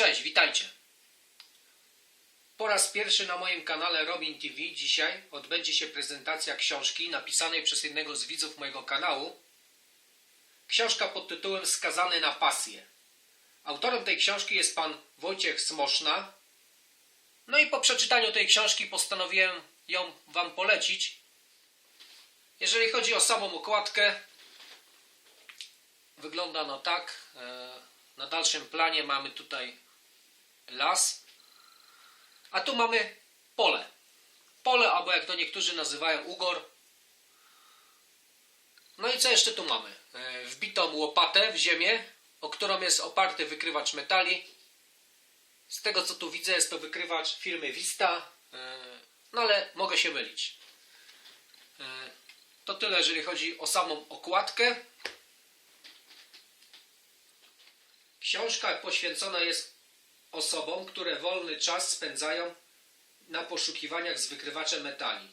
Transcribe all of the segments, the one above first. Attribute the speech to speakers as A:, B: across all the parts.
A: Cześć, witajcie. Po raz pierwszy na moim kanale Robin TV dzisiaj odbędzie się prezentacja książki napisanej przez jednego z widzów mojego kanału. Książka pod tytułem Skazany na pasję. Autorem tej książki jest pan Wojciech Smoszna. No i po przeczytaniu tej książki postanowiłem ją wam polecić. Jeżeli chodzi o samą okładkę, wygląda no tak. E, Na dalszym planie mamy tutaj las, a tu mamy pole. Pole, albo jak to niektórzy nazywają, ugor. No i co jeszcze tu mamy? E, Wbitą łopatę w ziemię, o którą jest oparty wykrywacz metali. Z tego co tu widzę, jest to wykrywacz firmy Vista, e, no ale mogę się mylić. E, To tyle, jeżeli chodzi o samą okładkę. Książka poświęcona jest osobom, które wolny czas spędzają na poszukiwaniach z wykrywaczem metali.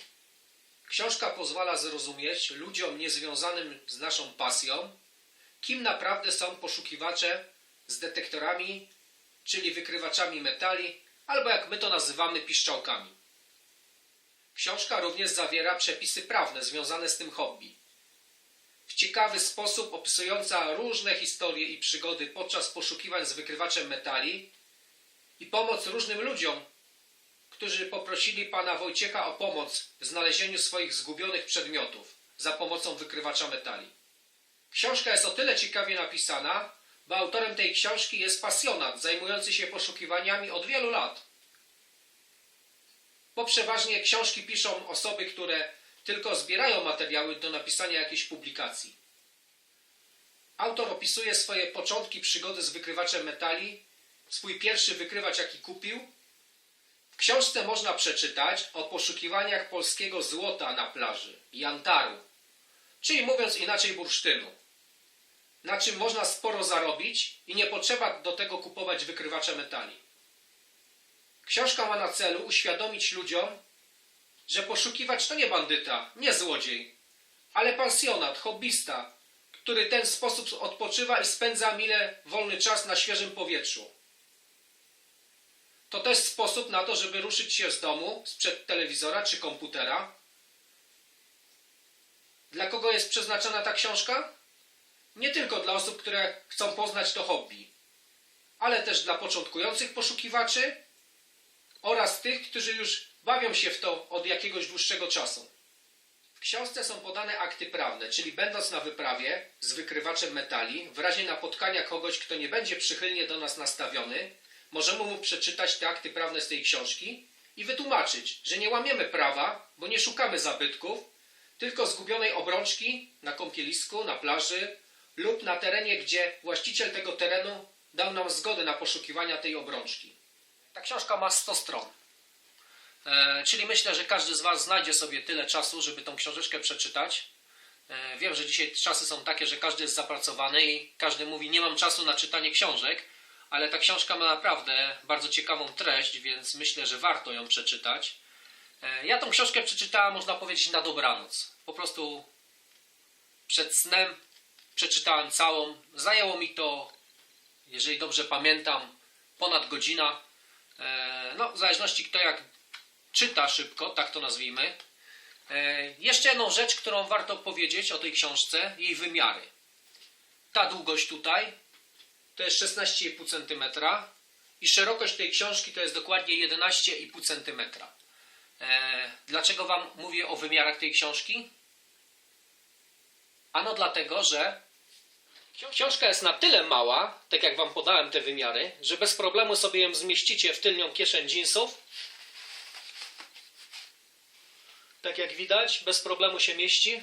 A: Książka pozwala zrozumieć ludziom niezwiązanym z naszą pasją, kim naprawdę są poszukiwacze z detektorami, czyli wykrywaczami metali, albo jak my to nazywamy piszczałkami. Książka również zawiera przepisy prawne związane z tym hobby w ciekawy sposób opisująca różne historie i przygody podczas poszukiwań z wykrywaczem metali i pomoc różnym ludziom, którzy poprosili pana Wojciecha o pomoc w znalezieniu swoich zgubionych przedmiotów za pomocą wykrywacza metali. Książka jest o tyle ciekawie napisana, bo autorem tej książki jest pasjonat zajmujący się poszukiwaniami od wielu lat. Bo przeważnie książki piszą osoby, które tylko zbierają materiały do napisania jakiejś publikacji. Autor opisuje swoje początki przygody z wykrywaczem metali, swój pierwszy wykrywacz, jaki kupił. W książce można przeczytać o poszukiwaniach polskiego złota na plaży, jantaru, czyli mówiąc inaczej bursztynu, na czym można sporo zarobić i nie potrzeba do tego kupować wykrywacza metali. Książka ma na celu uświadomić ludziom, że poszukiwacz to nie bandyta, nie złodziej, ale pensjonat, hobbysta, który ten sposób odpoczywa i spędza mile wolny czas na świeżym powietrzu. To też sposób na to, żeby ruszyć się z domu, sprzed telewizora czy komputera. Dla kogo jest przeznaczona ta książka? Nie tylko dla osób, które chcą poznać to hobby, ale też dla początkujących poszukiwaczy oraz tych, którzy już bawią się w to od jakiegoś dłuższego czasu. W książce są podane akty prawne, czyli będąc na wyprawie z wykrywaczem metali, w razie napotkania kogoś, kto nie będzie przychylnie do nas nastawiony, możemy mu przeczytać te akty prawne z tej książki i wytłumaczyć, że nie łamiemy prawa, bo nie szukamy zabytków, tylko zgubionej obrączki na kąpielisku, na plaży lub na terenie, gdzie właściciel tego terenu dał nam zgodę na poszukiwania tej obrączki. Ta książka ma 100 stron. E, czyli myślę, że każdy z Was znajdzie sobie tyle czasu, żeby tą książeczkę przeczytać. E, wiem, że dzisiaj czasy są takie, że każdy jest zapracowany i każdy mówi, nie mam czasu na czytanie książek, ale ta książka ma naprawdę bardzo ciekawą treść, więc myślę, że warto ją przeczytać. E, ja tą książkę przeczytałem, można powiedzieć, na dobranoc. Po prostu przed snem przeczytałem całą. Zajęło mi to, jeżeli dobrze pamiętam, ponad godzina. E, No, w zależności kto jak czyta szybko, tak to nazwijmy. E, Jeszcze jedną rzecz, którą warto powiedzieć o tej książce, jej wymiary. Ta długość tutaj to jest 16,5 cm i szerokość tej książki to jest dokładnie 11,5 cm. E, Dlaczego Wam mówię o wymiarach tej książki? Ano dlatego, że książka jest na tyle mała, tak jak Wam podałem te wymiary, że bez problemu sobie ją zmieścicie w tylnią kieszeń jeansów Tak jak widać, bez problemu się mieści.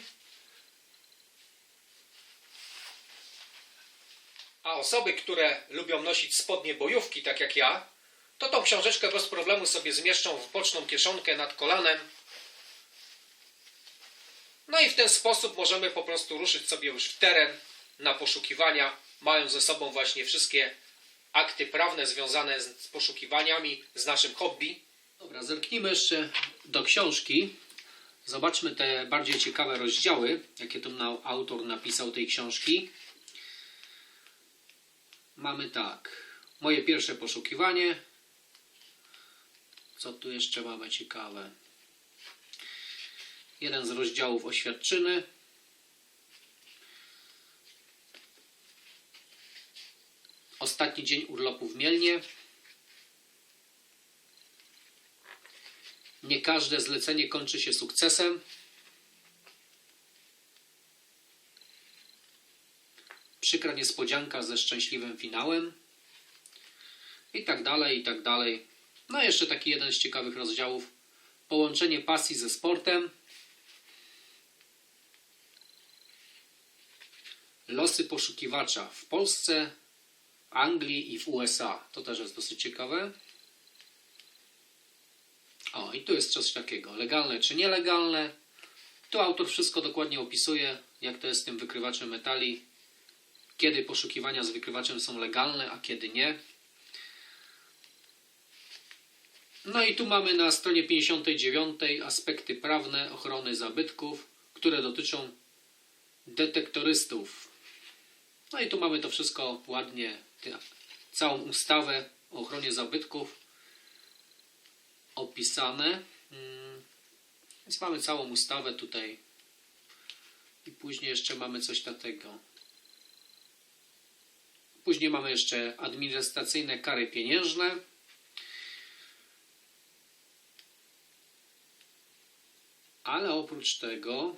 A: A osoby, które lubią nosić spodnie bojówki, tak jak ja, to tą książeczkę bez problemu sobie zmieszczą w boczną kieszonkę nad kolanem. No i w ten sposób możemy po prostu ruszyć sobie już w teren na poszukiwania, mając ze sobą właśnie wszystkie akty prawne związane z poszukiwaniami, z naszym hobby. Dobra, zerknijmy jeszcze do książki. Zobaczmy te bardziej ciekawe rozdziały, jakie tu autor napisał tej książki. Mamy tak. moje pierwsze poszukiwanie. Co tu jeszcze mamy ciekawe? Jeden z rozdziałów oświadczyny. Ostatni dzień urlopu w Mielnie. Nie każde zlecenie kończy się sukcesem. Przykra niespodzianka ze szczęśliwym finałem. I tak dalej, i tak dalej. No jeszcze taki jeden z ciekawych rozdziałów. Połączenie pasji ze sportem. Losy poszukiwacza w Polsce, Anglii i w USA. To też jest dosyć ciekawe. O, i tu jest coś takiego. Legalne czy nielegalne. Tu autor wszystko dokładnie opisuje, jak to jest z tym wykrywaczem metali. Kiedy poszukiwania z wykrywaczem są legalne, a kiedy nie. No i tu mamy na stronie 59 aspekty prawne ochrony zabytków, które dotyczą detektorystów. No i tu mamy to wszystko ładnie, całą ustawę o ochronie zabytków opisane. Mm, Więc mamy całą ustawę tutaj. I później jeszcze mamy coś takiego. Później mamy jeszcze administracyjne kary pieniężne. Ale oprócz tego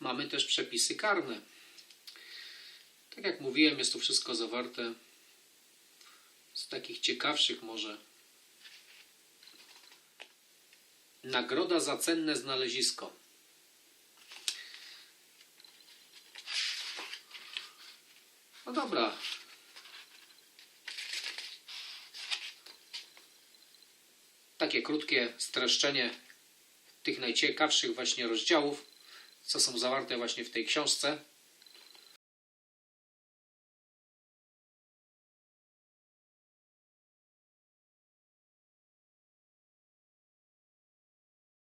A: mamy też przepisy karne. Tak jak mówiłem, jest tu wszystko zawarte z takich ciekawszych może. Nagroda za cenne znalezisko. No dobra. Takie krótkie streszczenie tych najciekawszych właśnie rozdziałów, co są zawarte właśnie w tej książce.